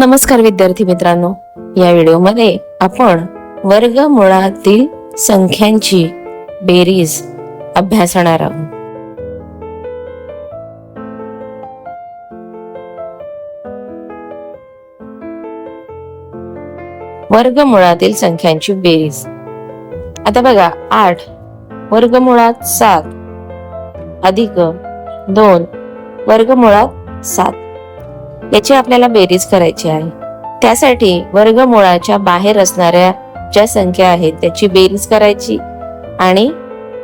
नमस्कार विद्यार्थी मित्रांनो. या व्हिडिओमध्ये आपण वर्गमुळातील संख्यांची बेरीज अभ्यासणार आहोत. वर्गमुळातील संख्यांची बेरीज. आता बघा आठ. वर्गमुळात सात. अधिक दोन. वर्गमुळात सात. याची आपल्याला बेरीज करायची आहे. त्यासाठी वर्गमुळाच्या बाहेर असणाऱ्या ज्या संख्या आहेत त्याची बेरीज करायची. आणि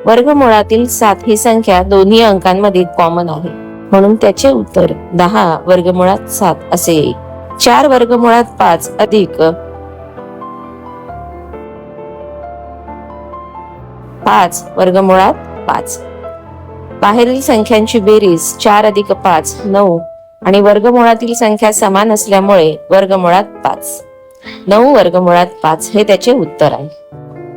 वर्गमुळातील सात ही संख्या दोन्ही अंकांमध्ये कॉमन आहे. म्हणून त्याचे उत्तर दहा वर्गमुळात सात असे येईल चार वर्गमुळात पाच अधिक पाच वर्गमुळात पाच. बाहेरील संख्यांची बेरीज चार अधिक पाच नऊ आणि वर्गमुळातील संख्या समान असल्यामुळे वर्गमुळात पाच. नऊ वर्गमुळात पाच हे त्याचे उत्तर आहे.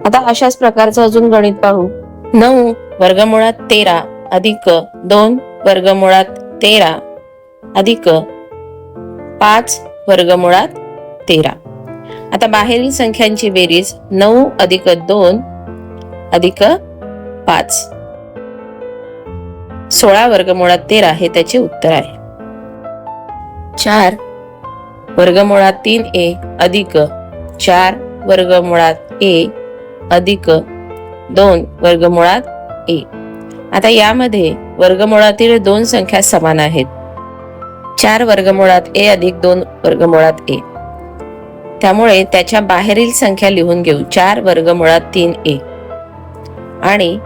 आता अशाच प्रकारचं अजून गणित पाहू. नऊ वर्गमुळात तेरा अधिक दोन वर्गमुळात तेरा अधिक पाच वर्गमुळात तेरा. आता बाहेरील संख्यांची बेरीज नऊ अधिक दोन अधिक पाच. सोळा वर्गमुळात तेरा हे त्याचे उत्तर आहे. चार. वर्गमुळात तीन ए अधिक चार. वर्गमुळात ए अधिक दोन. वर्गमुळात ए. आता यामध्ये वर्गमुळातील दोन संख्या समान आहेत. चार वर्गमुळात ए अधिक दोन. वर्गमुळात ए. त्यामुळे त्याच्या बाहेरील संख्या लिहून घेऊ. चार वर्गमुळात तीन ए. आणि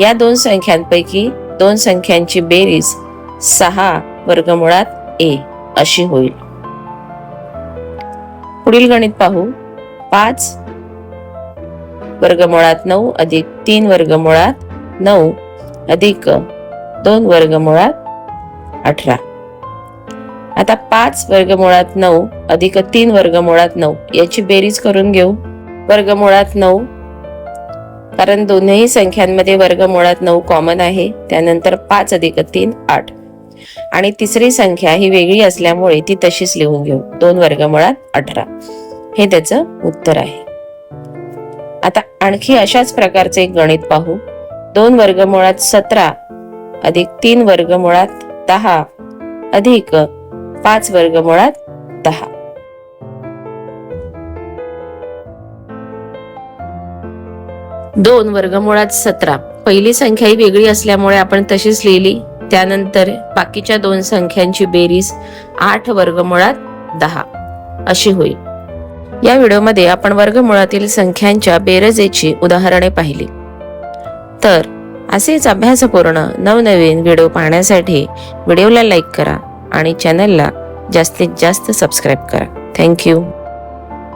या दोन संख्यांपैकी दोन संख्यांची बेरीज सहा वर्गमुळात ए. अशी होईल. पुढील गणित पाहू. पाच वर्गमुळात नऊ अधिक तीन वर्गमुळात नऊ अधिक दोन वर्गमुळात अठरा. आता पाच वर्गमुळात नऊ अधिक तीन वर्गमुळात नऊ याची बेरीज करून घेऊ. वर्गमुळात नऊ कारण दोन्ही संख्यांमध्ये वर्गमुळात नऊ कॉमन आहे त्यानंतर पाच अधिक तीन आठ. आणि तिसरी संख्या ही वेगळी असल्यामुळे ती तशीच लिहून घेऊ. दोन वर्गमुळात अठरा. हे त्याचं उत्तर आहे. आता आणखी अशाच प्रकारचे एक गणित पाहू. दोन वर्गमुळात सतरा अधिक तीन वर्गमुळात दहा अधिक पाच वर्गमुळात दहा. दोन वर्गमुळात सतरा. पहिली संख्या ही वेगळी असल्यामुळे आपण तशीच लिहिली. त्यानंतर बाकीच्या दोन संख्यांची बेरीज आठ वर्गमुळात दहा. अशी होईल. या व्हिडिओमध्ये आपण वर्गमुळातील संख्यांच्या बेरजेची उदाहरणे पाहिली. तर असेच अभ्यासपूर्ण नवनवीन व्हिडिओ पाहण्यासाठी व्हिडिओला लाईक करा आणि चॅनलला जास्तीत जास्त सबस्क्राईब करा. थँक्यू